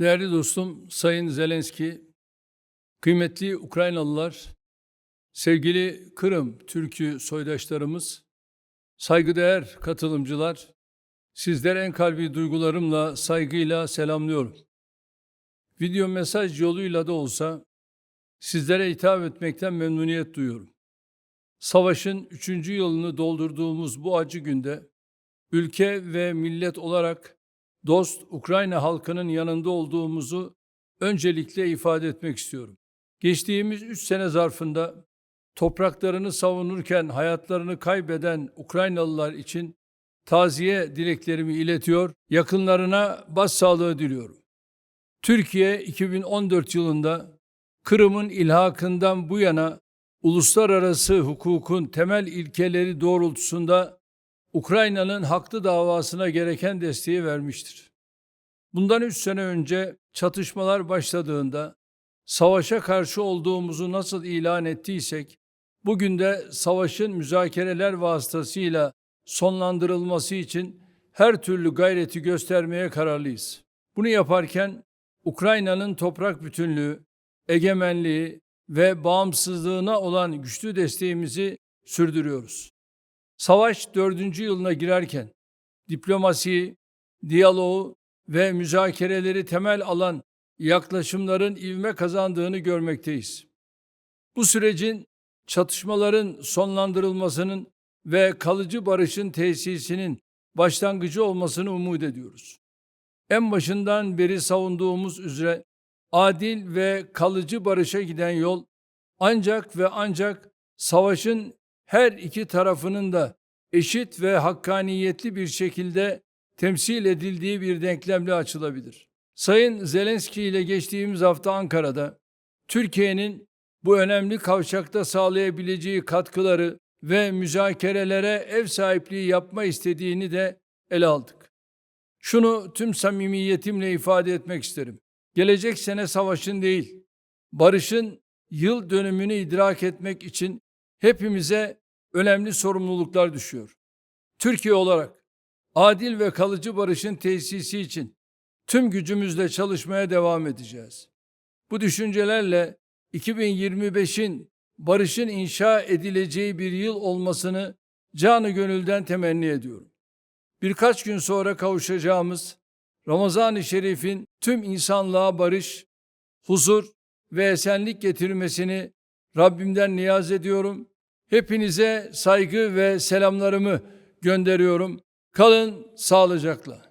Değerli dostum Sayın Zelenski, kıymetli Ukraynalılar, sevgili Kırım Türk'ü soydaşlarımız, saygıdeğer katılımcılar, sizlere en kalbi duygularımla, saygıyla selamlıyorum. Video mesaj yoluyla da olsa sizlere hitap etmekten memnuniyet duyuyorum. Savaşın üçüncü yılını doldurduğumuz bu acı günde ülke ve millet olarak dost Ukrayna halkının yanında olduğumuzu öncelikle ifade etmek istiyorum. Geçtiğimiz üç sene zarfında topraklarını savunurken hayatlarını kaybeden Ukraynalılar için taziye dileklerimi iletiyor, yakınlarına başsağlığı diliyorum. Türkiye 2014 yılında Kırım'ın ilhakından bu yana uluslararası hukukun temel ilkeleri doğrultusunda Ukrayna'nın haklı davasına gereken desteği vermiştir. Bundan üç sene önce çatışmalar başladığında savaşa karşı olduğumuzu nasıl ilan ettiysek, bugün de savaşın müzakereler vasıtasıyla sonlandırılması için her türlü gayreti göstermeye kararlıyız. Bunu yaparken Ukrayna'nın toprak bütünlüğü, egemenliği ve bağımsızlığına olan güçlü desteğimizi sürdürüyoruz. Savaş dördüncü yılına girerken diplomasi, diyaloğu ve müzakereleri temel alan yaklaşımların ivme kazandığını görmekteyiz. Bu sürecin çatışmaların sonlandırılmasının ve kalıcı barışın tesisinin başlangıcı olmasını umut ediyoruz. En başından beri savunduğumuz üzere adil ve kalıcı barışa giden yol ancak ve ancak savaşın her iki tarafının da eşit ve hakkaniyetli bir şekilde temsil edildiği bir denklemle açılabilir. Sayın Zelenski ile geçtiğimiz hafta Ankara'da Türkiye'nin bu önemli kavşakta sağlayabileceği katkıları ve müzakerelere ev sahipliği yapma istediğini de ele aldık. Şunu tüm samimiyetimle ifade etmek isterim. Gelecek sene savaşın değil, barışın yıl dönümünü idrak etmek için hepimize önemli sorumluluklar düşüyor. Türkiye olarak adil ve kalıcı barışın tesisi için tüm gücümüzle çalışmaya devam edeceğiz. Bu düşüncelerle 2025'in barışın inşa edileceği bir yıl olmasını canı gönülden temenni ediyorum. Birkaç gün sonra kavuşacağımız Ramazan-ı Şerif'in tüm insanlığa barış, huzur ve esenlik getirmesini Rabbimden niyaz ediyorum. Hepinize saygı ve selamlarımı gönderiyorum. Kalın sağlıcakla.